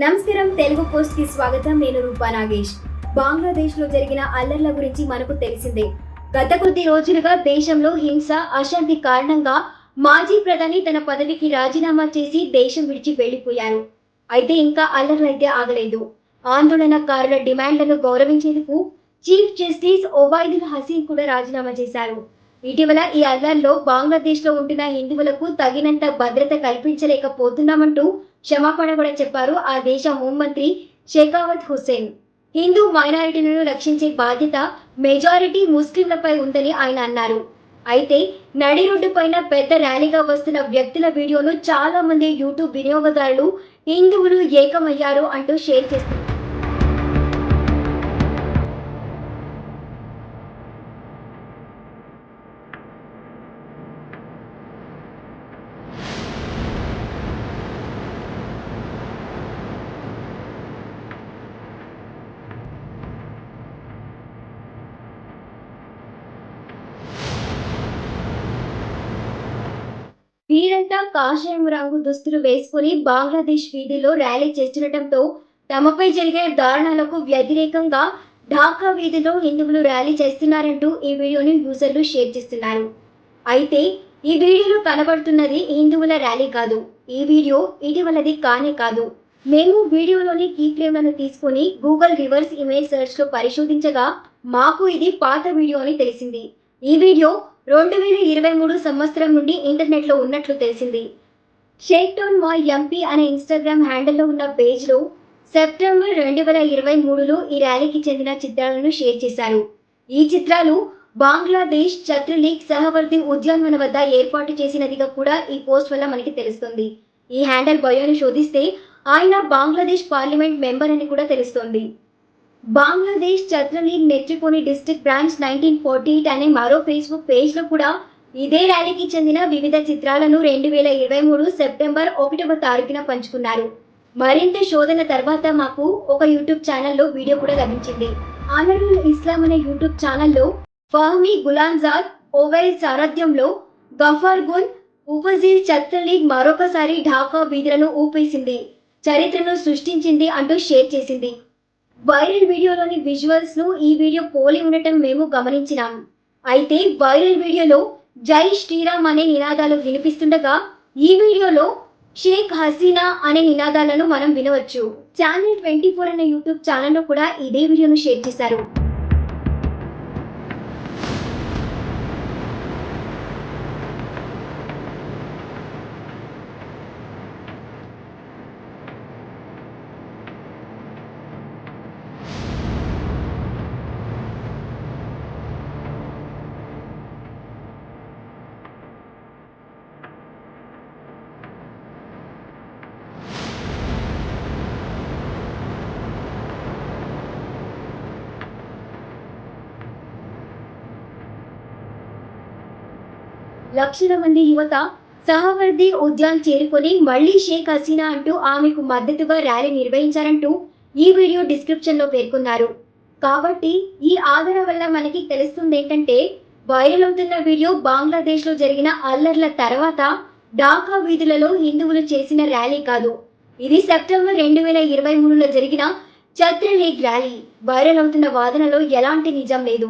నమస్కారం తెలుగు పోస్ట్కి స్వాగతం. నేను రూపా నాగేష్. బంగ్లాదేశ్లో జరిగిన అల్లర్ల గురించి మనకు తెలిసిందే. గత కొద్ది రోజులుగా దేశంలో హింస అశాంతి కారణంగా మాజీ ప్రధాని తన పదవికి రాజీనామా చేసి దేశం విడిచి వెళ్ళిపోయారు అయితే ఇంకా అల్లర్లు అయితే ఆగలేదు. ఆందోళనకారుల డిమాండ్లను గౌరవించేందుకు చీఫ్ జస్టిస్ ఒబైదుల్ హసీన్ కూడా రాజీనామా చేశారు. ఇటీవల ఈ అల్లర్లో బంగ్లాదేశ్లో ఉంటున్న హిందువులకు తగినంత భద్రత కల్పించలేకపోతున్నామంటూ క్షమాపణ కూడా చెప్పారు ఆ దేశ హోంమంత్రి షేకావత్ హుస్సేన్. హిందూ మైనారిటీలను రక్షించే బాధ్యత మెజారిటీ ముస్లింలపై ఉందని ఆయన అన్నారు. అయితే నడి రోడ్డు పైన పెద్ద ర్యాలీగా వస్తున్న వ్యక్తుల వీడియోను చాలా మంది యూట్యూబ్ వినియోగదారులు హిందువులు ఏకమయ్యారు అంటూ షేర్ చేస్తున్నారు. వీరంతా కాషాయం రంగు దుస్తులు వేసుకుని బంగ్లాదేశ్ వీధిలో ర్యాలీ చేస్తుండటంతో తమపై జరిగే దారుణాలకు వ్యతిరేకంగా ఢాకా వీధిలో హిందువులు ర్యాలీ చేస్తున్నారంటూ ఈ వీడియోని యూజర్లు షేర్ చేస్తున్నారు. అయితే ఈ వీడియోలో కనబడుతున్నది హిందువుల ర్యాలీ కాదు. ఈ వీడియో ఇటీవలది కానే కాదు. మేము వీడియోలోని కీ ఫ్రేమ్లను తీసుకొని గూగుల్ రివర్స్ ఇమేజ్ సెర్చ్లో పరిశోధించగా మాకు ఇది పాత వీడియో అని తెలిసింది. ఈ వీడియో రెండు వేల ఇరవై మూడు సంవత్సరం నుండి ఇంటర్నెట్లో ఉన్నట్లు తెలిసింది. షేక్ టౌన్ మా ఎంపీ అనే ఇన్స్టాగ్రామ్ హ్యాండిల్లో ఉన్న పేజ్లో సెప్టెంబర్ రెండు వేల ఇరవై మూడులో ఈ ర్యాలీకి చెందిన చిత్రాలను షేర్ చేశారు. ఈ చిత్రాలు బంగ్లాదేశ్ లీగ్ సహవర్తి ఉద్యానవన వద్ద ఏర్పాటు చేసినదిగా కూడా ఈ పోస్ట్ వల్ల మనకి తెలుస్తుంది. ఈ హ్యాండిల్ బయోని శోధిస్తే ఆయన బంగ్లాదేశ్ పార్లమెంట్ మెంబర్ అని కూడా తెలుస్తుంది. Bangladesh Chhatra League నెట్రిపోని district branch nineteen forty eight అనే మరో ఫేస్బుక్ పేజ్లో కూడా ఇదే ర్యాలీకి చెందిన వివిధ చిత్రాలను రెండు వేల ఇరవై మూడు సెప్టెంబర్ ఒకటవ తారీఖున పంచుకున్నారు. మరింత శోధన తర్వాత మాకు ఒక యూట్యూబ్ ఛానల్లో వీడియో కూడా లభించింది. ఆనరుల్ ఇస్లాం అనే యూట్యూబ్ ఛానల్లో ఫహమీ గులాంజాద్ ఓవైల్ సారథ్యంలో గఫార్ గున్ ఉపజీర్ ఛత్రలీగ్ మరొకసారి ఢాకా వీధులను ఊపేసింది. చరిత్రను సృష్టించింది అంటూ షేర్ చేసింది. వైరల్ వీడియోలోని విజువల్స్ను ఈ వీడియో పోలి ఉండటం మేము గమనించినాం. అయితే వైరల్ వీడియోలో జై శ్రీరామ్ అనే నినాదాలు వినిపిస్తుండగా ఈ వీడియోలో షేక్ హసీనా అనే నినాదాలను మనం వినవచ్చు. ఛానల్ ట్వంటీ ఫోర్ అనే యూట్యూబ్ ఛానల్లో కూడా ఇదే వీడియోను షేర్ చేశారు. లక్షల మంది యువత సహవర్ది ఉద్యాన్ చేరుకొని మళ్ళీ షేక్ హసీనా అంటూ ఆమెకు మద్దతుగా ర్యాలీ నిర్వహించారంటూ ఈ వీడియో డిస్క్రిప్షన్లో పేర్కొన్నారు. కాబట్టి ఈ ఆదరణ వల్ల మనకి తెలుస్తుంది ఏంటంటే వైరల్ అవుతున్న వీడియో బంగ్లాదేశ్లో జరిగిన అల్లర్ల తర్వాత ఢాకా వీధులలో హిందువులు చేసిన ర్యాలీ కాదు. ఇది సెప్టెంబర్ రెండు వేల ఇరవై మూడులో జరిగిన ఛత్ర లీగ్ ర్యాలీ. వైరల్ అవుతున్న వాదనలో ఎలాంటి నిజం లేదు.